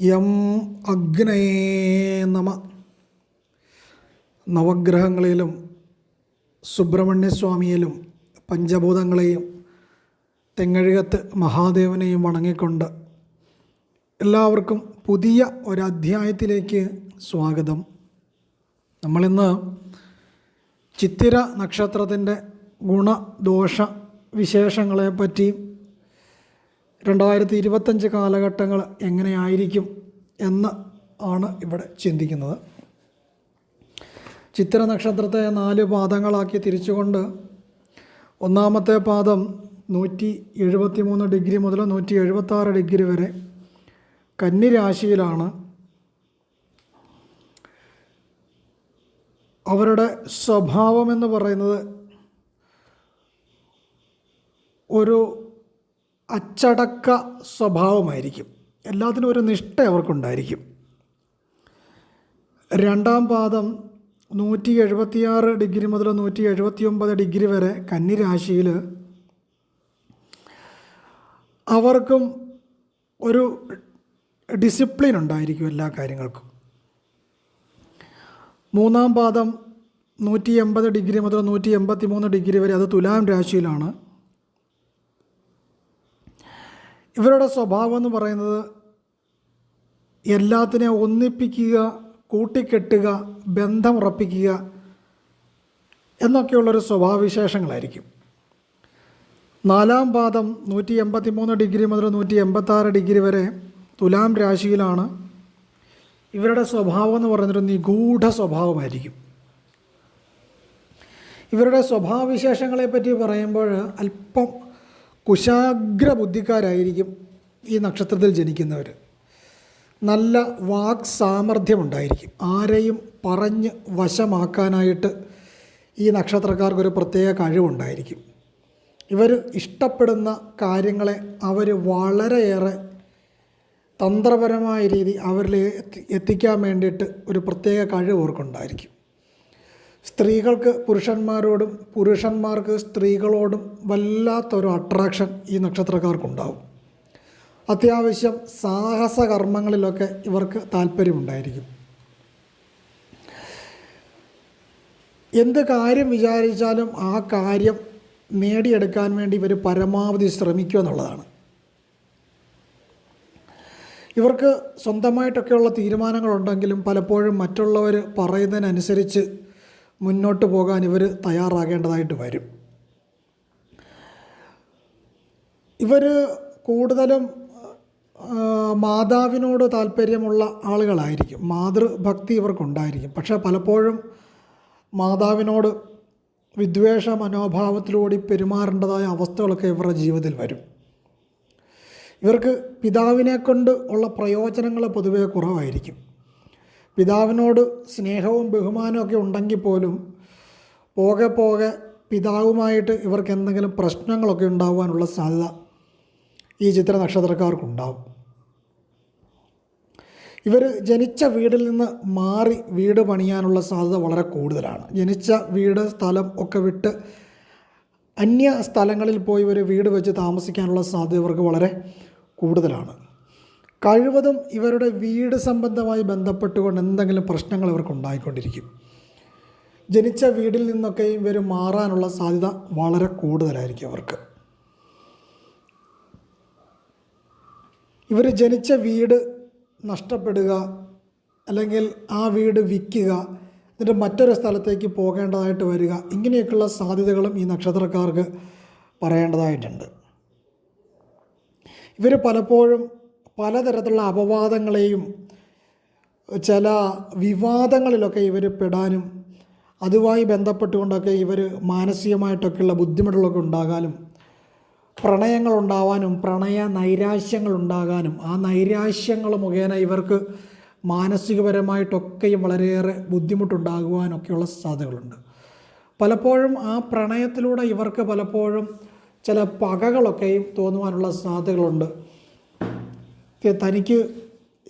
യം അഗ്നയേ നമ. നവഗ്രഹങ്ങളിലും സുബ്രഹ്മണ്യസ്വാമിയിലും പഞ്ചഭൂതങ്ങളെയും തെങ്ങഴുകത്ത് മഹാദേവനെയും വണങ്ങിക്കൊണ്ട് എല്ലാവർക്കും പുതിയ ഒരധ്യായത്തിലേക്ക് സ്വാഗതം. നമ്മളിന്ന് ചിത്തിര നക്ഷത്രത്തിന്റെ ഗുണദോഷ വിശേഷങ്ങളെപ്പറ്റി രണ്ടായിരത്തി ഇരുപത്തഞ്ച് കാലഘട്ടങ്ങൾ എങ്ങനെയായിരിക്കും എന്ന് ആണ് ഇവിടെ ചിന്തിക്കുന്നത്. ചിത്ര നക്ഷത്രത്തെ നാല് പാദങ്ങളാക്കി തിരിച്ചുകൊണ്ട് ഒന്നാമത്തെ പാദം നൂറ്റി എഴുപത്തി മൂന്ന് ഡിഗ്രി മുതൽ നൂറ്റി എഴുപത്താറ് ഡിഗ്രി വരെ കന്നിരാശിയിലാണ്. അവരുടെ സ്വഭാവമെന്ന് പറയുന്നത് ഒരു അച്ചടക്ക സ്വഭാവമായിരിക്കും. എല്ലാത്തിനും ഒരു നിഷ്ഠ അവർക്കുണ്ടായിരിക്കും. രണ്ടാം പാദം നൂറ്റി എഴുപത്തിയാറ് ഡിഗ്രി മുതൽ നൂറ്റി എഴുപത്തി ഒമ്പത് ഡിഗ്രി വരെ കന്നിരാശിയിൽ അവർക്കും ഒരു ഡിസിപ്ലിൻ ഉണ്ടായിരിക്കും എല്ലാ കാര്യങ്ങൾക്കും. മൂന്നാം പാദം നൂറ്റി എൺപത് ഡിഗ്രി മുതൽ നൂറ്റി എൺപത്തി മൂന്ന് ഡിഗ്രി വരെ അത് തുലാം രാശിയിലാണ്. ഇവരുടെ സ്വഭാവം എന്ന് പറയുന്നത് എല്ലാത്തിനെ ഒന്നിപ്പിക്കുക കൂട്ടിക്കെട്ടുക ബന്ധമുറപ്പിക്കുക എന്നൊക്കെയുള്ളൊരു സ്വഭാവവിശേഷങ്ങളായിരിക്കും. നാലാം പാദം നൂറ്റി എൺപത്തി മൂന്ന് ഡിഗ്രി മുതൽ നൂറ്റി എൺപത്താറ് ഡിഗ്രി വരെ തുലാം രാശിയിലാണ്. ഇവരുടെ സ്വഭാവം എന്ന് പറയുന്നൊരു നിഗൂഢ സ്വഭാവമായിരിക്കും. ഇവരുടെ സ്വഭാവവിശേഷങ്ങളെ പറ്റി പറയുമ്പോൾ അല്പം കുശാഗ്ര ബുദ്ധിക്കാരായിരിക്കും ഈ നക്ഷത്രത്തിൽ ജനിക്കുന്നവർ. നല്ല വാക് സാമർഥ്യമുണ്ടായിരിക്കും ആരെയും പറഞ്ഞ് വശമാക്കാനായിട്ട് ഈ നക്ഷത്രക്കാർക്കൊരു പ്രത്യേക കഴിവുണ്ടായിരിക്കും. ഇവർ ഇഷ്ടപ്പെടുന്ന കാര്യങ്ങളെ അവർ വളരെയേറെ തന്ത്രപരമായ രീതി അവരിൽ എത്തിക്കാൻ വേണ്ടിയിട്ട് ഒരു പ്രത്യേക കഴിവ് അവർക്കുണ്ടായിരിക്കും. സ്ത്രീകൾക്ക് പുരുഷന്മാരോടും പുരുഷന്മാർക്ക് സ്ത്രീകളോടും വല്ലാത്തൊരു അട്രാക്ഷൻ ഈ നക്ഷത്രക്കാർക്കുണ്ടാവും. അത്യാവശ്യം സാഹസകർമ്മങ്ങളിലൊക്കെ ഇവർക്ക് താല്പര്യമുണ്ടായിരിക്കും. എന്ത് കാര്യം വിചാരിച്ചാലും ആ കാര്യം നേടിയെടുക്കാൻ വേണ്ടി ഇവർ പരമാവധി ശ്രമിക്കുക എന്നുള്ളതാണ്. ഇവർക്ക് സ്വന്തമായിട്ടൊക്കെയുള്ള തീരുമാനങ്ങളുണ്ടെങ്കിലും പലപ്പോഴും മറ്റുള്ളവർ പറയുന്നതിനനുസരിച്ച് മുന്നോട്ട് പോകാൻ ഇവർ തയ്യാറാകേണ്ടതായിട്ട് വരും. ഇവർ കൂടുതലും മാതാവിനോട് താല്പര്യമുള്ള ആളുകളായിരിക്കും. മാതൃഭക്തി ഇവർക്കുണ്ടായിരിക്കും. പക്ഷേ പലപ്പോഴും മാതാവിനോട് വിദ്വേഷ മനോഭാവത്തിലൂടെ പെരുമാറേണ്ടതായ അവസ്ഥകളൊക്കെ ഇവരുടെ ജീവിതത്തിൽ വരും. ഇവർക്ക് പിതാവിനെ കൊണ്ട് ഉള്ള പ്രയോജനങ്ങൾ പൊതുവേ കുറവായിരിക്കും. പിതാവിനോട് സ്നേഹവും ബഹുമാനവും ഒക്കെ ഉണ്ടെങ്കിൽ പോലും പോകെ പോകെ പിതാവുമായിട്ട് ഇവർക്ക് എന്തെങ്കിലും പ്രശ്നങ്ങളൊക്കെ ഉണ്ടാകുവാനുള്ള സാധ്യത ഈ ചിത്ര നക്ഷത്രക്കാർക്കുണ്ടാവും. ഇവർ ജനിച്ച വീടിൽ നിന്ന് മാറി വീട് പണിയാനുള്ള സാധ്യത വളരെ കൂടുതലാണ്. ജനിച്ച വീട് സ്ഥലം ഒക്കെ വിട്ട് അന്യ സ്ഥലങ്ങളിൽ പോയി ഇവർ വീട് വെച്ച് താമസിക്കാനുള്ള സാധ്യത ഇവർക്ക് വളരെ കൂടുതലാണ്. കഴിവതും ഇവരുടെ വീട് സംബന്ധമായി ബന്ധപ്പെട്ടുകൊണ്ട് എന്തെങ്കിലും പ്രശ്നങ്ങൾ ഇവർക്ക് ഉണ്ടായിക്കൊണ്ടിരിക്കും. ജനിച്ച വീടിൽ നിന്നൊക്കെ ഇവർ മാറാനുള്ള സാധ്യത വളരെ കൂടുതലായിരിക്കും അവർക്ക് ഇവർ ജനിച്ച വീട് നഷ്ടപ്പെടുക അല്ലെങ്കിൽ ആ വീട് വിൽക്കുക എന്നിട്ട് മറ്റൊരു സ്ഥലത്തേക്ക് പോകേണ്ടതായിട്ട് വരിക ഇങ്ങനെയൊക്കെയുള്ള സാധ്യതകളും ഈ നക്ഷത്രക്കാർക്ക് പറയേണ്ടതായിട്ടുണ്ട്. ഇവർ പലപ്പോഴും പലതരത്തിലുള്ള അപവാദങ്ങളെയും ചില വിവാദങ്ങളിലൊക്കെ ഇവർ പെടാനും അതുമായി ബന്ധപ്പെട്ടുകൊണ്ടൊക്കെ ഇവർ മാനസികമായിട്ടൊക്കെയുള്ള ബുദ്ധിമുട്ടുകളൊക്കെ ഉണ്ടാകാനും പ്രണയങ്ങളുണ്ടാവാനും പ്രണയ നൈരാശ്യങ്ങളുണ്ടാകാനും ആ നൈരാശ്യങ്ങൾ മുഖേന ഇവർക്ക് മാനസികപരമായിട്ടൊക്കെയും വളരെയേറെ ബുദ്ധിമുട്ടുണ്ടാകുവാനൊക്കെയുള്ള സാധ്യതകളുണ്ട്. പലപ്പോഴും ആ പ്രണയത്തിലൂടെ ഇവർക്ക് പലപ്പോഴും ചില പകകളൊക്കെയും തോന്നുവാനുള്ള സാധ്യതകളുണ്ട്. തനിക്ക്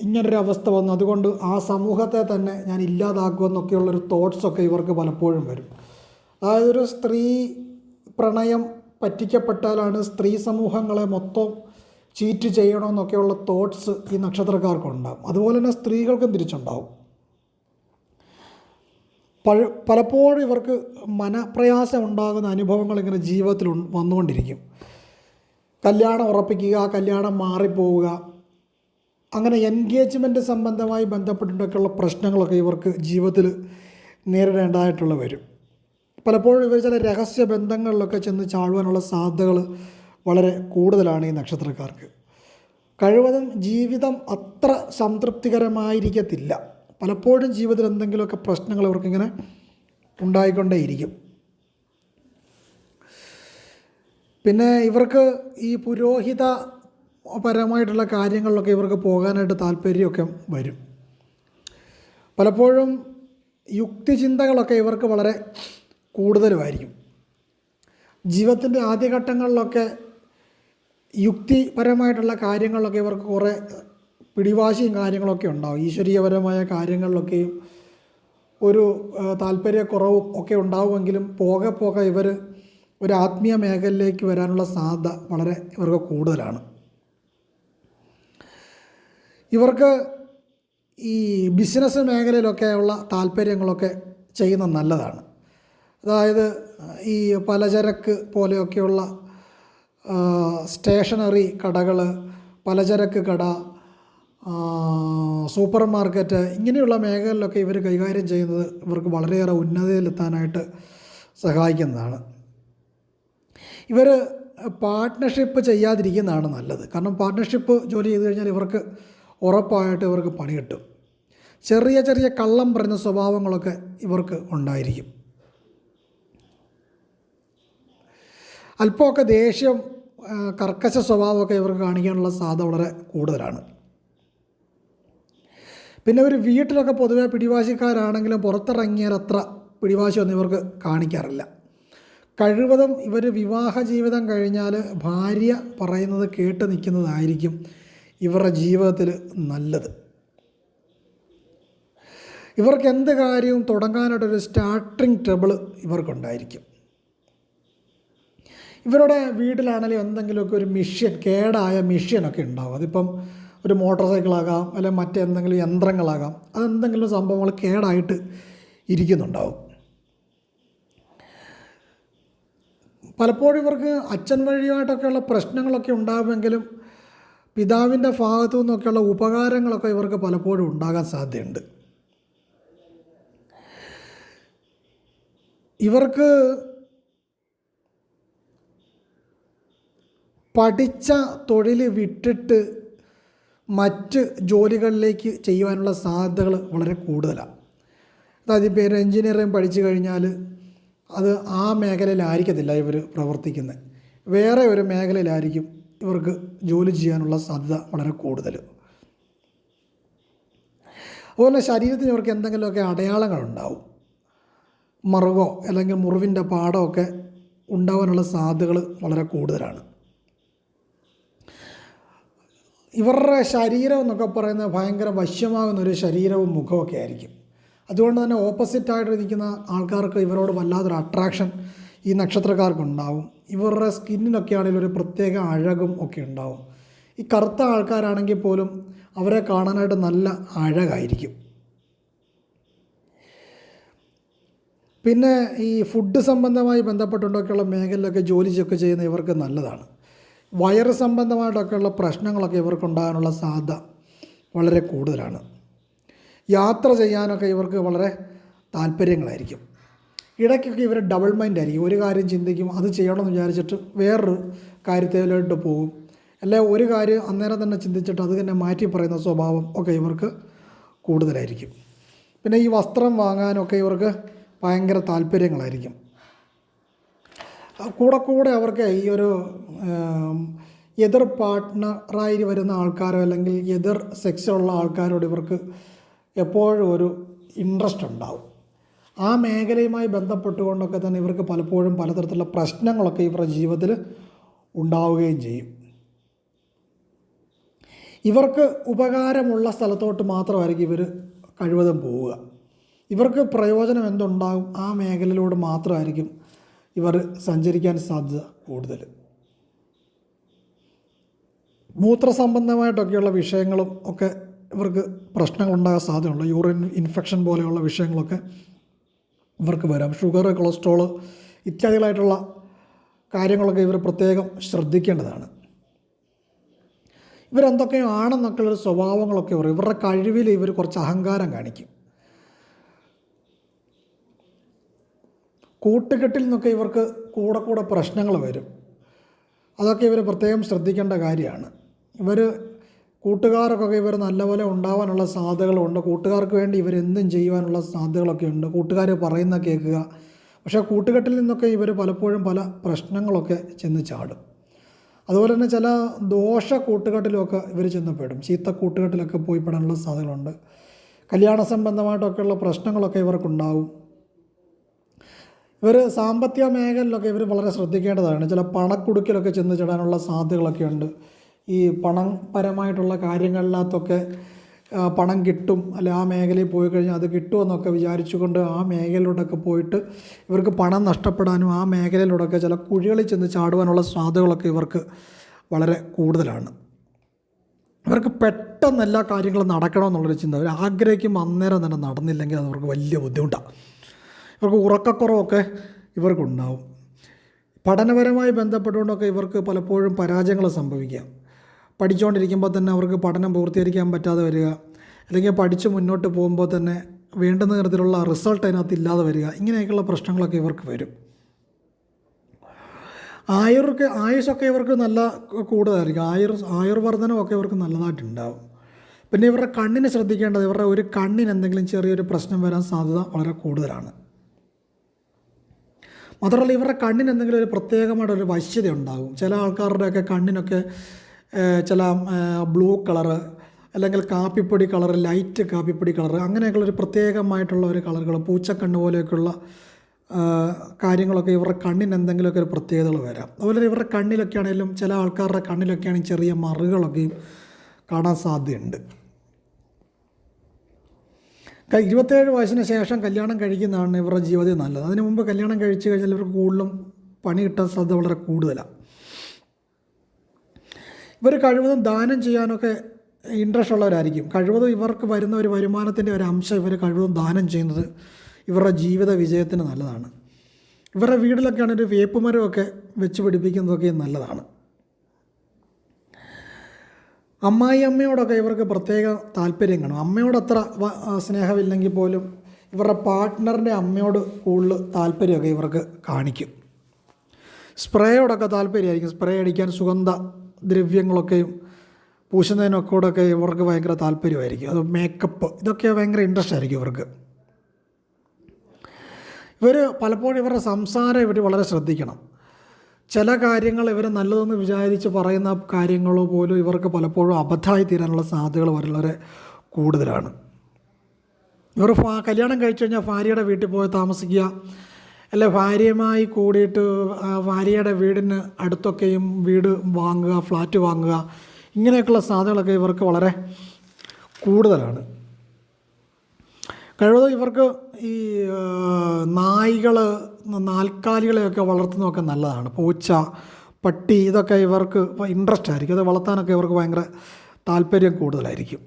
ഇങ്ങനൊരു അവസ്ഥ വന്നു. അതുകൊണ്ട് ആ സമൂഹത്തെ തന്നെ ഞാൻ ഇല്ലാതാക്കുമെന്നൊക്കെയുള്ളൊരു തോട്ട്സൊക്കെ ഇവർക്ക് പലപ്പോഴും വരും. അതായത് ഒരു സ്ത്രീ പ്രണയം പറ്റിക്കപ്പെട്ടാലാണ് സ്ത്രീ സമൂഹങ്ങളെ മൊത്തം ചീറ്റ് ചെയ്യണമെന്നൊക്കെയുള്ള തോട്ട്സ് ഈ നക്ഷത്രക്കാർക്കുണ്ടാകും അതുപോലെ തന്നെ സ്ത്രീകൾക്കും തിരിച്ചുണ്ടാവും. പഴ പലപ്പോഴും ഇവർക്ക് മനപ്രയാസം ഉണ്ടാകുന്ന അനുഭവങ്ങൾ ഇങ്ങനെ ജീവിതത്തിൽ വന്നുകൊണ്ടിരിക്കും. കല്യാണം ഉറപ്പിക്കുക കല്യാണം മാറിപ്പോവുക അങ്ങനെ എൻഗേജ്മെന്റ് സംബന്ധമായി ബന്ധപ്പെട്ടിട്ടൊക്കെയുള്ള പ്രശ്നങ്ങളൊക്കെ ഇവർക്ക് ജീവിതത്തിൽ നേരിടേണ്ടതായിട്ടുള്ള വരും. പലപ്പോഴും ഇവർ ചില രഹസ്യ ബന്ധങ്ങളിലൊക്കെ ചെന്ന് ചാഴുവാനുള്ള സാധ്യതകൾ വളരെ കൂടുതലാണ് ഈ നക്ഷത്രക്കാർക്ക്. കഴിവതും ജീവിതം അത്ര സംതൃപ്തികരമായിരിക്കത്തില്ല. പലപ്പോഴും ജീവിതത്തിൽ എന്തെങ്കിലുമൊക്കെ പ്രശ്നങ്ങൾ ഇവർക്കിങ്ങനെ ഉണ്ടായിക്കൊണ്ടേയിരിക്കും. പിന്നെ ഇവർക്ക് ഈ പുരോഹിത പരമായിട്ടുള്ള കാര്യങ്ങളിലൊക്കെ ഇവർക്ക് പോകാനായിട്ട് താല്പര്യമൊക്കെ വരും. പലപ്പോഴും യുക്തിചിന്തകളൊക്കെ ഇവർക്ക് വളരെ കൂടുതലുമായിരിക്കും. ജീവിതത്തിന്റെ ആദ്യഘട്ടങ്ങളിലൊക്കെ യുക്തിപരമായിട്ടുള്ള കാര്യങ്ങളിലൊക്കെ ഇവർക്ക് കുറേ പിടിവാശിയും കാര്യങ്ങളൊക്കെ ഉണ്ടാവും. ഈശ്വരീയപരമായ കാര്യങ്ങളിലൊക്കെയും ഒരു താല്പര്യക്കുറവും ഒക്കെ ഉണ്ടാവുമെങ്കിലും പോകെ പോകെ ഇവർ ഒരു ആത്മീയ മേഖലയിലേക്ക് വരാനുള്ള സാധ്യത വളരെ ഇവർക്ക് കൂടുതലാണ്. ഇവർക്ക് ഈ ബിസിനസ് മേഖലയിലൊക്കെ ഉള്ള താല്പര്യങ്ങളൊക്കെ ചെയ്യുന്നത് നല്ലതാണ്. അതായത് ഈ പലചരക്ക് പോലെയൊക്കെയുള്ള സ്റ്റേഷനറി കടകൾ പലചരക്ക് കട സൂപ്പർ മാർക്കറ്റ് ഇങ്ങനെയുള്ള മേഖലയിലൊക്കെ ഇവർ കൈകാര്യം ചെയ്യുന്നത് ഇവർക്ക് വളരെയേറെ ഉന്നതിയിലെത്താനായിട്ട് സഹായിക്കുന്നതാണ്. ഇവർ പാർട്ട്ണർഷിപ്പ് ചെയ്യാതിരിക്കുന്നതാണ് നല്ലത്. കാരണം പാർട്ട്ണർഷിപ്പ് ജോലി ചെയ്ത് കഴിഞ്ഞാൽ ഇവർക്ക് ഉറപ്പായിട്ട് ഇവർക്ക് പണി കിട്ടും ചെറിയ ചെറിയ കള്ളം പറയുന്ന സ്വഭാവങ്ങളൊക്കെ ഇവർക്ക് ഉണ്ടായിരിക്കും. അല്പമൊക്കെ ദേഷ്യം കർക്കശ സ്വഭാവമൊക്കെ ഇവർക്ക് കാണിക്കാനുള്ള സാധ്യത വളരെ കൂടുതലാണ്. പിന്നെ ഒരു വീട്ടിലൊക്കെ പൊതുവെ പിടിവാശിക്കാരാണെങ്കിലും പുറത്തിറങ്ങിയാൽ അത്ര പിടിവാശിയൊന്നും ഇവർക്ക് കാണിക്കാറില്ല. കഴിവതും ഇവർ വിവാഹ ജീവിതം കഴിഞ്ഞാൽ ഭാര്യ പറയുന്നത് കേട്ട് നിൽക്കുന്നതായിരിക്കും ഇവരുടെ ജീവിതത്തിൽ നല്ലത്. ഇവർക്ക് എന്ത് കാര്യവും തുടങ്ങാനായിട്ടൊരു സ്റ്റാർട്ടിങ് ട്രബിൾ ഇവർക്കുണ്ടായിരിക്കും. ഇവരുടെ വീട്ടിലാണെങ്കിലും എന്തെങ്കിലുമൊക്കെ ഒരു മിഷ്യൻ കേടായ മിഷ്യനൊക്കെ ഉണ്ടാവും. അതിപ്പം ഒരു മോട്ടോർ സൈക്കിളാകാം അല്ലെങ്കിൽ മറ്റെന്തെങ്കിലും യന്ത്രങ്ങളാകാം അതെന്തെങ്കിലും സംഭവങ്ങൾ കേടായിട്ട് ഇരിക്കുന്നുണ്ടാവും. പലപ്പോഴും ഇവർക്ക് അച്ഛൻ വഴിയായിട്ടൊക്കെയുള്ള പ്രശ്നങ്ങളൊക്കെ ഉണ്ടാകുമെങ്കിലും പിതാവിന്റെ ഭാഗത്തു നിന്നൊക്കെയുള്ള ഉപകാരങ്ങളൊക്കെ ഇവർക്ക് പലപ്പോഴും ഉണ്ടാകാൻ സാധ്യതയുണ്ട്. ഇവർക്ക് പഠിച്ച തൊഴിൽ വിട്ടിട്ട് മറ്റ് ജോലികളിലേക്ക് ചെയ്യുവാനുള്ള സാധ്യതകൾ വളരെ കൂടുതലാണ്. അതായത് ഇപ്പോൾ ഒരു എൻജിനീയറിംഗ് പഠിച്ചു കഴിഞ്ഞാൽ അത് ആ മേഖലയിലായിരിക്കത്തില്ല ഇവർ പ്രവർത്തിക്കുന്നത്. വേറെ ഒരു മേഖലയിലായിരിക്കും ഇവർക്ക് ജോലി ചെയ്യാനുള്ള സാധ്യത വളരെ കൂടുതൽ. അതുപോലെ ശരീരത്തിന് ഇവർക്ക് എന്തെങ്കിലുമൊക്കെ അടയാളങ്ങളുണ്ടാവും. മറുകോ അല്ലെങ്കിൽ മുറിവിന്റെ പാടോ ഒക്കെ ഉണ്ടാവാനുള്ള സാധ്യതകൾ വളരെ കൂടുതലാണ്. ഇവരുടെ ശരീരം എന്നൊക്കെ പറയുന്നത് ഭയങ്കര വശ്യമാകുന്ന ഒരു ശരീരവും മുഖമൊക്കെ ആയിരിക്കും. അതുകൊണ്ട് തന്നെ ഓപ്പോസിറ്റായിട്ട് ഇരിക്കുന്ന ആൾക്കാർക്ക് ഇവരോട് വല്ലാത്തൊരു അട്രാക്ഷൻ ഈ നക്ഷത്രക്കാർക്കുണ്ടാവും. ഇവരുടെ സ്കിന്നിനൊക്കെ ആണെങ്കിലും ഒരു പ്രത്യേക അഴകും ഒക്കെ ഉണ്ടാവും. ഈ കറുത്ത ആൾക്കാരാണെങ്കിൽ പോലും അവരെ കാണാനായിട്ട് നല്ല അഴകായിരിക്കും. പിന്നെ ഈ ഫുഡ് സംബന്ധമായി ബന്ധപ്പെട്ടുണ്ടൊക്കെയുള്ള മേഖലയിലൊക്കെ ജോലിയൊക്കെ ചെയ്യുന്ന ഇവർക്ക് നല്ലതാണ്. വയറ് സംബന്ധമായിട്ടൊക്കെയുള്ള പ്രശ്നങ്ങളൊക്കെ ഇവർക്കുണ്ടാകാനുള്ള സാധ്യത വളരെ കൂടുതലാണ്. യാത്ര ചെയ്യാനൊക്കെ ഇവർക്ക് വളരെ താല്പര്യങ്ങളായിരിക്കും. ഇടയ്ക്കൊക്കെ ഇവർ ഡബിൾ മൈൻഡ് ആയിരിക്കും. ഒരു കാര്യം ചിന്തിക്കും അത് ചെയ്യണമെന്ന് വിചാരിച്ചിട്ട് വേറൊരു കാര്യത്തിലോട്ട് പോകും. അല്ലെ ഒരു കാര്യം അന്നേരം തന്നെ ചിന്തിച്ചിട്ട് അത് തന്നെ മാറ്റി പറയുന്ന സ്വഭാവം ഒക്കെ ഇവർക്ക് കൂടുതലായിരിക്കും. പിന്നെ ഈ വസ്ത്രം വാങ്ങാനൊക്കെ ഇവർക്ക് ഭയങ്കര താല്പര്യങ്ങളായിരിക്കും. കൂടെ കൂടെ അവർക്ക് ഈ ഒരു എതിർ പാർട്ട്ണറായി വരുന്ന ആൾക്കാരോ അല്ലെങ്കിൽ എതിർ സെക്സുള്ള ആൾക്കാരോട് ഇവർക്ക് എപ്പോഴും ഒരു ഇൻട്രസ്റ്റ് ഉണ്ടാവും. ആ മേഖലയുമായി ബന്ധപ്പെട്ടുകൊണ്ടൊക്കെ തന്നെ ഇവർക്ക് പലപ്പോഴും പലതരത്തിലുള്ള പ്രശ്നങ്ങളൊക്കെ ഇവരുടെ ജീവിതത്തിൽ ഉണ്ടാവുകയും ചെയ്യും. ഇവർക്ക് ഉപകാരമുള്ള സ്ഥലത്തോട്ട് മാത്രമായിരിക്കും ഇവർ കഴിവതും പോവുക. ഇവർക്ക് പ്രയോജനം എന്തുണ്ടാകും ആ മേഖലയിലൂടെ മാത്രമായിരിക്കും ഇവർ സഞ്ചരിക്കാൻ സാധ്യത കൂടുതൽ. മൂത്രസംബന്ധമായിട്ടൊക്കെയുള്ള വിഷയങ്ങളും ഒക്കെ ഇവർക്ക് പ്രശ്നങ്ങളുണ്ടാകാൻ സാധ്യതയുണ്ട്. യൂറിൻ ഇൻഫെക്ഷൻ പോലെയുള്ള വിഷയങ്ങളൊക്കെ ഇവർക്ക് വരാം. ഷുഗർ കൊളസ്ട്രോൾ ഇത്യാദികളായിട്ടുള്ള കാര്യങ്ങളൊക്കെ ഇവർ പ്രത്യേകം ശ്രദ്ധിക്കേണ്ടതാണ്. ഇവരെന്തൊക്കെയാണെന്നൊക്കെയുള്ള സ്വഭാവങ്ങളൊക്കെ പറയും ഇവരുടെ കഴിവിൽ ഇവർ കുറച്ച് അഹങ്കാരം കാണിക്കും. കൂട്ടുകെട്ടിൽ നിന്നൊക്കെ ഇവർക്ക് കൂടെ കൂടെ പ്രശ്നങ്ങൾ വരും. അതൊക്കെ ഇവർ പ്രത്യേകം ശ്രദ്ധിക്കേണ്ട കാര്യമാണ്. ഇവർ കൂട്ടുകാർക്കൊക്കെ ഇവർ നല്ലപോലെ ഉണ്ടാവാനുള്ള സാധ്യതകളുണ്ട്. കൂട്ടുകാർക്ക് വേണ്ടി ഇവരെന്തും ചെയ്യുവാനുള്ള സാധ്യതകളൊക്കെ ഉണ്ട്. കൂട്ടുകാർ പറയുന്ന കേൾക്കുക. പക്ഷേ കൂട്ടുകെട്ടിൽ നിന്നൊക്കെ ഇവർ പലപ്പോഴും പല പ്രശ്നങ്ങളൊക്കെ ചെന്ന് ചാടും. അതുപോലെ തന്നെ ചില ദോഷ കൂട്ടുകെട്ടിലൊക്കെ ഇവർ ചെന്നപ്പെടും ചീത്ത കൂട്ടുകെട്ടിലൊക്കെ പോയി പെടാനുള്ള സാധ്യതകളുണ്ട്. കല്യാണ സംബന്ധമായിട്ടൊക്കെയുള്ള പ്രശ്നങ്ങളൊക്കെ ഇവർക്കുണ്ടാവും. ഇവർ സാമ്പത്തിക മേഖലയിലൊക്കെ ഇവർ വളരെ ശ്രദ്ധിക്കേണ്ടതാണ്. ചില പണക്കുടുക്കിലൊക്കെ ചെന്ന് ചാടാനുള്ള സാധ്യതകളൊക്കെ ഉണ്ട്. ഈ പണപരമായിട്ടുള്ള കാര്യങ്ങളിനകത്തൊക്കെ പണം കിട്ടും. അല്ലെ ആ മേഖലയിൽ പോയി കഴിഞ്ഞാൽ അത് കിട്ടുമെന്നൊക്കെ വിചാരിച്ചുകൊണ്ട് ആ മേഖലയിലൂടെയൊക്കെ പോയിട്ട് ഇവർക്ക് പണം നഷ്ടപ്പെടാനും ആ മേഖലയിലൂടെയൊക്കെ ചില കുഴികളിൽ ചെന്ന് ചാടുവാനുള്ള സാധ്യതകളൊക്കെ ഇവർക്ക് വളരെ കൂടുതലാണ്. ഇവർക്ക് പെട്ടെന്ന് എല്ലാ കാര്യങ്ങളും നടക്കണമെന്നുള്ളൊരു ചിന്ത. അവർ ആഗ്രഹിക്കും അന്നേരം തന്നെ നടന്നില്ലെങ്കിൽ അത് അവർക്ക് വലിയ ബുദ്ധിമുട്ടാണ്. ഇവർക്ക് ഉറക്കക്കുറവൊക്കെ ഇവർക്കുണ്ടാവും. പഠനപരമായി ബന്ധപ്പെട്ടുകൊണ്ടൊക്കെ ഇവർക്ക് പലപ്പോഴും പരാജയങ്ങൾ സംഭവിക്കാം. പഠിച്ചുകൊണ്ടിരിക്കുമ്പോൾ തന്നെ അവർക്ക് പഠനം പൂർത്തീകരിക്കാൻ പറ്റാതെ വരിക. അല്ലെങ്കിൽ പഠിച്ച് മുന്നോട്ട് പോകുമ്പോൾ തന്നെ വേണ്ടുന്ന തരത്തിലുള്ള റിസൾട്ട് അതിനകത്ത് ഇല്ലാതെ വരിക. ഇങ്ങനെയൊക്കെയുള്ള പ്രശ്നങ്ങളൊക്കെ ഇവർക്ക് വരും. ആയുർക്ക് ആയുസ്സൊക്കെ ഇവർക്ക് നല്ല കൂടുതലായിരിക്കും. ആയുർ ആയുർവർദ്ധനമൊക്കെ ഇവർക്ക് നല്ലതായിട്ടുണ്ടാവും. പിന്നെ ഇവരുടെ കണ്ണിന് ശ്രദ്ധിക്കേണ്ടത് ഇവരുടെ ഒരു കണ്ണിന് എന്തെങ്കിലും ചെറിയൊരു പ്രശ്നം വരാൻ സാധ്യത വളരെ കൂടുതലാണ്. മാത്രമല്ല ഇവരുടെ കണ്ണിന് എന്തെങ്കിലും ഒരു പ്രത്യേകമായിട്ടൊരു വശ്യത ഉണ്ടാകും ചില ആൾക്കാരുടെയൊക്കെ കണ്ണിനൊക്കെ ചില ബ്ലൂ കളറ് അല്ലെങ്കിൽ കാപ്പിപ്പൊടി കളറ് ലൈറ്റ് കാപ്പിപ്പൊടി കളറ് അങ്ങനെയൊക്കെയുള്ള ഒരു പ്രത്യേകമായിട്ടുള്ള ഒരു കളറുകൾ പൂച്ചക്കണ്ണ് പോലെയൊക്കെയുള്ള കാര്യങ്ങളൊക്കെ ഇവരുടെ കണ്ണിന് എന്തെങ്കിലുമൊക്കെ ഒരു പ്രത്യേകതകൾ വരാം. അതുപോലെ ഇവരുടെ കണ്ണിലൊക്കെ ആണെങ്കിലും ചില ആൾക്കാരുടെ കണ്ണിലൊക്കെ ആണെങ്കിൽ ചെറിയ മറുകളൊക്കെയും കാണാൻ സാധ്യതയുണ്ട്. ഇരുപത്തേഴ് വയസ്സിന് ശേഷം കല്യാണം കഴിക്കുന്നതാണ് ഇവരുടെ ജീവിതത്തിൽ നല്ലത്. അതിന് മുമ്പ് കല്യാണം കഴിച്ച് കഴിഞ്ഞാൽ ഇവർക്ക് കൂടുതലും പണി കിട്ടാൻ സാധ്യത വളരെ കൂടുതലാണ്. ഇവർ കഴിവതും ദാനം ചെയ്യാനൊക്കെ ഇൻട്രസ്റ്റ് ഉള്ളവരായിരിക്കും. കഴിവതും ഇവർക്ക് വരുന്ന ഒരു വരുമാനത്തിന്റെ ഒരു അംശം ഇവർ കഴിവതും ദാനം ചെയ്യുന്നത് ഇവരുടെ ജീവിത വിജയത്തിന് നല്ലതാണ്. ഇവരുടെ വീട്ടിലൊക്കെയാണ് ഒരു വേപ്പുമരമൊക്കെ വെച്ച് പിടിപ്പിക്കുന്നതൊക്കെ നല്ലതാണ്. അമ്മായി അമ്മയോടൊക്കെ ഇവർക്ക് പ്രത്യേക താല്പര്യം കാണും അമ്മയോട് അത്ര സ്നേഹമില്ലെങ്കിൽ പോലും ഇവരുടെ പാർട്ട്ണറിന്റെ അമ്മയോട് കൂടുതൽ താല്പര്യമൊക്കെ ഇവർക്ക് കാണിക്കും. സ്പ്രേയോടൊക്കെ താല്പര്യമായിരിക്കും. സ്പ്രേ അടിക്കാൻ സുഗന്ധ ദ്രവ്യങ്ങളൊക്കെയും പൂശുന്നതിനൊക്കെ ഇവർക്ക് ഭയങ്കര താല്പര്യമായിരിക്കും. അത് മേക്കപ്പ് ഇതൊക്കെ ഭയങ്കര ഇൻട്രസ്റ്റ് ആയിരിക്കും ഇവർക്ക്. ഇവർ പലപ്പോഴും ഇവരുടെ സംസാരം ഇവർ വളരെ ശ്രദ്ധിക്കണം. ചില കാര്യങ്ങൾ ഇവർ നല്ലതെന്ന് വിചാരിച്ച് പറയുന്ന കാര്യങ്ങളോ പോലും ഇവർക്ക് പലപ്പോഴും അബദ്ധമായി തീരാനുള്ള സാധ്യതകൾ വളരെ കൂടുതലാണ്. ഇവർ കല്യാണം കഴിച്ചു കഴിഞ്ഞാൽ ഭാര്യയുടെ വീട്ടിൽ പോയി താമസിക്കുക അല്ലെ ഭാര്യയുമായി കൂടിയിട്ട് ഭാര്യയുടെ വീടിന് അടുത്തൊക്കെയും വീട് വാങ്ങുക ഫ്ലാറ്റ് വാങ്ങുക ഇങ്ങനെയൊക്കെയുള്ള സാധ്യതകളൊക്കെ ഇവർക്ക് വളരെ കൂടുതലാണ്. കഴിവതും ഇവർക്ക് ഈ നായ്കൾ നാൽക്കാലികളെയൊക്കെ വളർത്തുന്നതൊക്കെ നല്ലതാണ്. പൂച്ച പട്ടി ഇതൊക്കെ ഇവർക്ക് ഇൻട്രസ്റ്റ് ആയിരിക്കും അത് വളർത്താനൊക്കെ ഇവർക്ക് ഭയങ്കര താല്പര്യം കൂടുതലായിരിക്കും.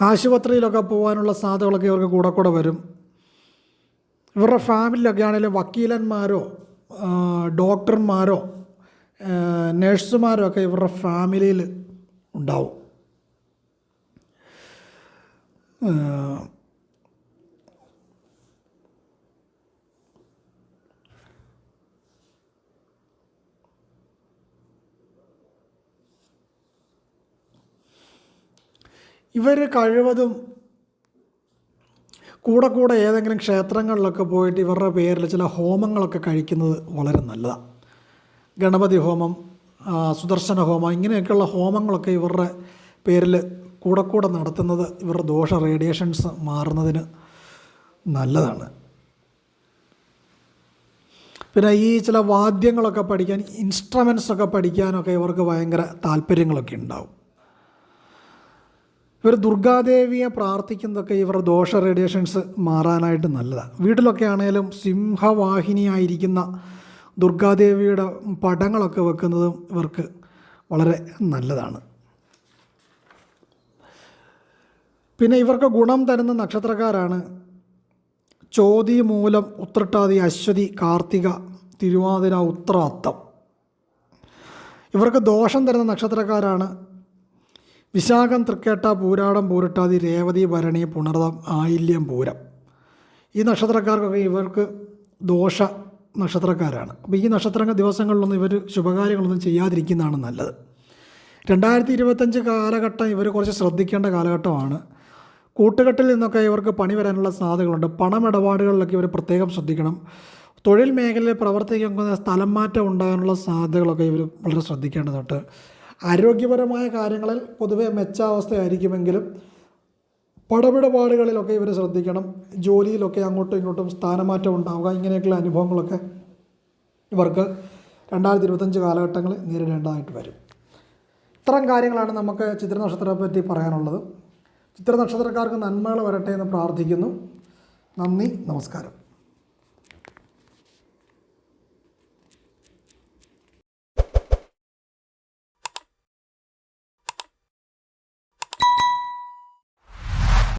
ആശുപത്രിയിലൊക്കെ പോകാനുള്ള സാധ്യതകളൊക്കെ ഇവർക്ക് കൂടെ കൂടെ വരും. ഇവരുടെ ഫാമിലിയിലൊക്കെ ആണെങ്കിലും വക്കീലന്മാരോ ഡോക്ടർമാരോ നഴ്സുമാരോ ഒക്കെ ഇവരുടെ ഫാമിലിയിൽ ഉണ്ടാവും. ഇവർ കഴിവതും കൂടെ കൂടെ ഏതെങ്കിലും ക്ഷേത്രങ്ങളിലൊക്കെ പോയിട്ട് ഇവരുടെ പേരിൽ ചില ഹോമങ്ങളൊക്കെ കഴിക്കുന്നത് വളരെ നല്ലതാണ് ഗണപതി ഹോമം സുദർശന ഹോമം ഇങ്ങനെയൊക്കെയുള്ള ഹോമങ്ങളൊക്കെ ഇവരുടെ പേരിൽ കൂടെ കൂടെ നടത്തുന്നത് ഇവരുടെ ദോഷ റേഡിയേഷൻസ് മാറുന്നതിന് നല്ലതാണ്. പിന്നെ ഈ ചില വാദ്യങ്ങളൊക്കെ പഠിക്കാൻ ഇൻസ്ട്രുമെൻസ് ഒക്കെ പഠിക്കാനൊക്കെ ഇവർക്ക് ഭയങ്കര താല്പര്യങ്ങളൊക്കെ ഉണ്ടാവും. ഇവർ ദുർഗാദേവിയെ പ്രാർത്ഥിക്കുന്നതൊക്കെ ഇവരുടെ ദോഷ റേഡിയേഷൻസ് മാറാനായിട്ട് നല്ലതാണ് വീട്ടിലൊക്കെ ആണെങ്കിലും സിംഹവാഹിനിയായിരിക്കുന്ന ദുർഗാദേവിയുടെ പടങ്ങളൊക്കെ വെക്കുന്നതും ഇവർക്ക് വളരെ നല്ലതാണ്. പിന്നെ ഇവർക്ക് ഗുണം തരുന്ന നക്ഷത്രക്കാരാണ് ചോതി മൂലം ഉത്രട്ടാതി അശ്വതി കാർത്തിക തിരുവാതിര ഉത്ര അത്തം ഇവർക്ക് ദോഷം തരുന്ന നക്ഷത്രക്കാരാണ് വിശാഖം തൃക്കേട്ട പൂരാടം പൂരട്ടാതി രേവതി ഭരണി പുണർതം ആയില്യം പൂരം. ഈ നക്ഷത്രക്കാർക്കൊക്കെ ഇവർക്ക് ദോഷ നക്ഷത്രക്കാരാണ്. അപ്പോൾ ഈ നക്ഷത്ര ദിവസങ്ങളിലൊന്നും ഇവർ ശുഭകാര്യങ്ങളൊന്നും ചെയ്യാതിരിക്കുന്നതാണ് നല്ലത്. രണ്ടായിരത്തി ഇരുപത്തഞ്ച് കാലഘട്ടം ഇവർ കുറച്ച് ശ്രദ്ധിക്കേണ്ട കാലഘട്ടമാണ്. കൂട്ടുകെട്ടിൽ നിന്നൊക്കെ ഇവർക്ക് പണി വരാനുള്ള സാധ്യതകളുണ്ട്. പണമിടപാടുകളിലൊക്കെ ഇവർ പ്രത്യേകം ശ്രദ്ധിക്കണം. തൊഴിൽ മേഖലയിൽ പ്രവർത്തിക്കുന്ന സ്ഥലം മാറ്റം ഉണ്ടാകാനുള്ള സാധ്യതകളൊക്കെ ഇവർ വളരെ ശ്രദ്ധിക്കേണ്ടതുണ്ട്. ആരോഗ്യപരമായ കാര്യങ്ങളിൽ പൊതുവെ മെച്ചാവസ്ഥയായിരിക്കുമെങ്കിലും പടപിടപാടുകളിലൊക്കെ ഇവർ ശ്രദ്ധിക്കണം. ജോലിയിലൊക്കെ അങ്ങോട്ടും ഇങ്ങോട്ടും സ്ഥാനമാറ്റം ഉണ്ടാവുക. ഇങ്ങനെയൊക്കെയുള്ള അനുഭവങ്ങളൊക്കെ ഇവർക്ക് രണ്ടായിരത്തി ഇരുപത്തഞ്ച് കാലഘട്ടങ്ങളിൽ നേരിടേണ്ടതായിട്ട് വരും. ഇത്തരം കാര്യങ്ങളാണ് നമുക്ക് ചിത്ര നക്ഷത്രത്തെ പറ്റി പറയാനുള്ളത്. ചിത്രനക്ഷത്രക്കാർക്ക് നന്മകൾ വരട്ടെ എന്ന് പ്രാർത്ഥിക്കുന്നു. നന്ദി. നമസ്കാരം.